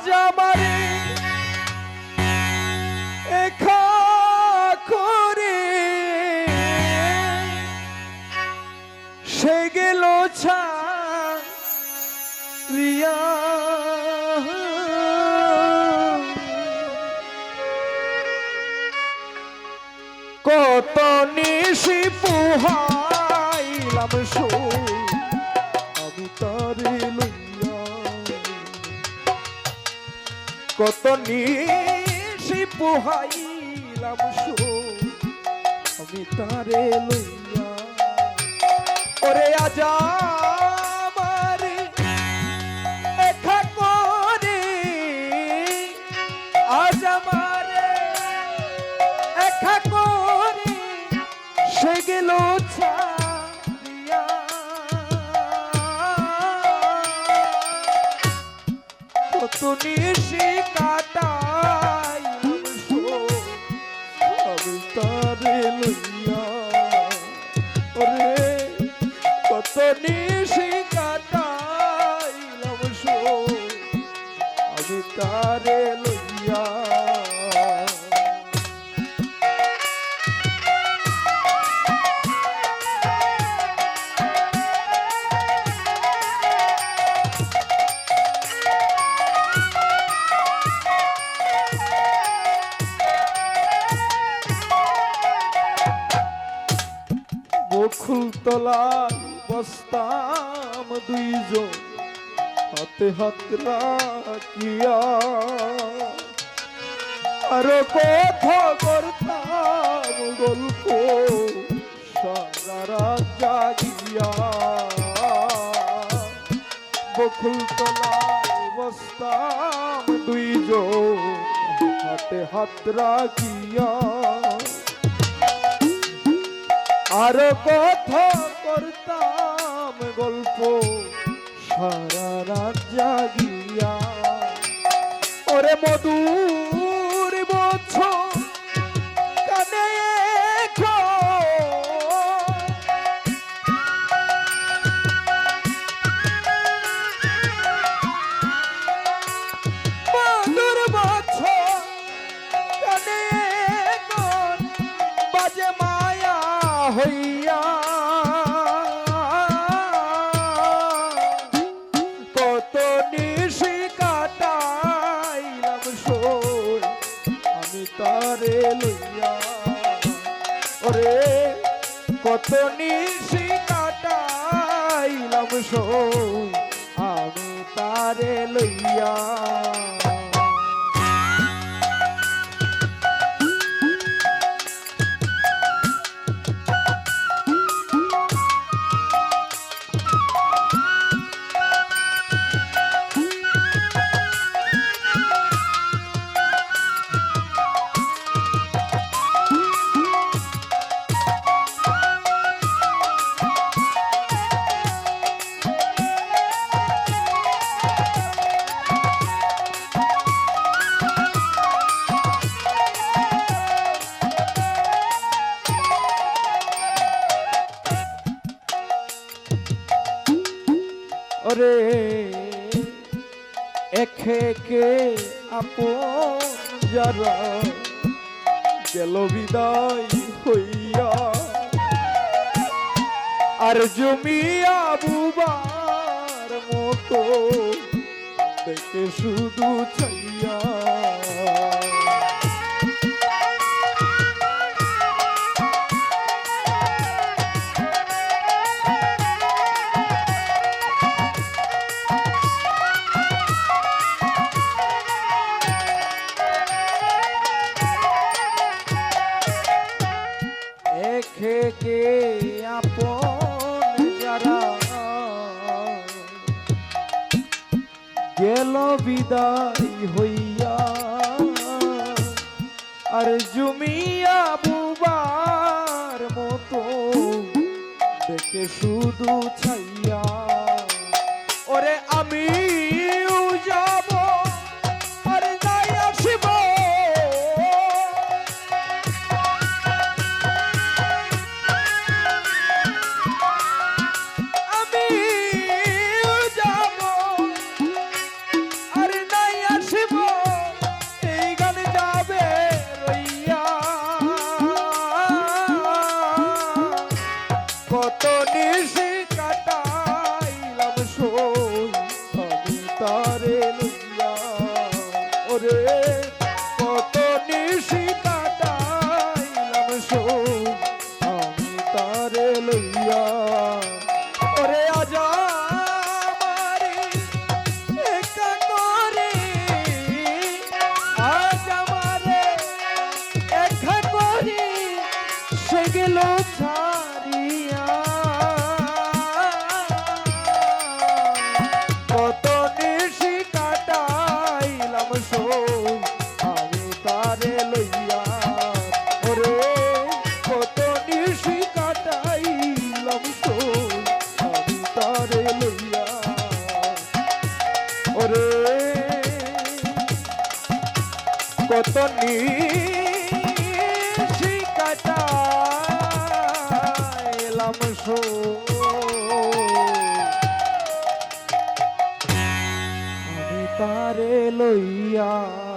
আজ আমার করে সে গেল রিয়া কত নিশি পুহাইলাম সুর। কত নিশি পুহাইলাম আমি তারে লইয়া ওরে আজা সে গেল ছাড়িয়া কত নিশি কাটাই আমি তারে লইয়া। ওরে কত নিশি কাটাইলাম আমি তারে লইয়া। তলায় বস্তাম দুইজন। হাতে হাত রাখিয়া আরও কথা করতাম গল্প সারা জাগিয়া। বকুল তলায় বস্তাম দুইজন, হাতে হাত রাখিয়া আর কথা করতাম গল্প। সারা রাত জাগিয়া। ওরে মধুর হইয়া কত নিশি কাটাইলাম সই, আমি তারে লইয়া। ওরে, কত নিশি কাটাইলাম সই, আমি তারে লইয়া। একে কে আপন গেল বিদায় হইয়া। আর জমিয়া বুবার মতো দেখে শুধু ছাইয়া একে কে আপন যারা গেল বিদায় হইয়া আর জুমিয়া বুবার মতো দেখে শুধু ছাইয়া ওরে কত নিশি কাটাইলাম আমি তারে লইয়া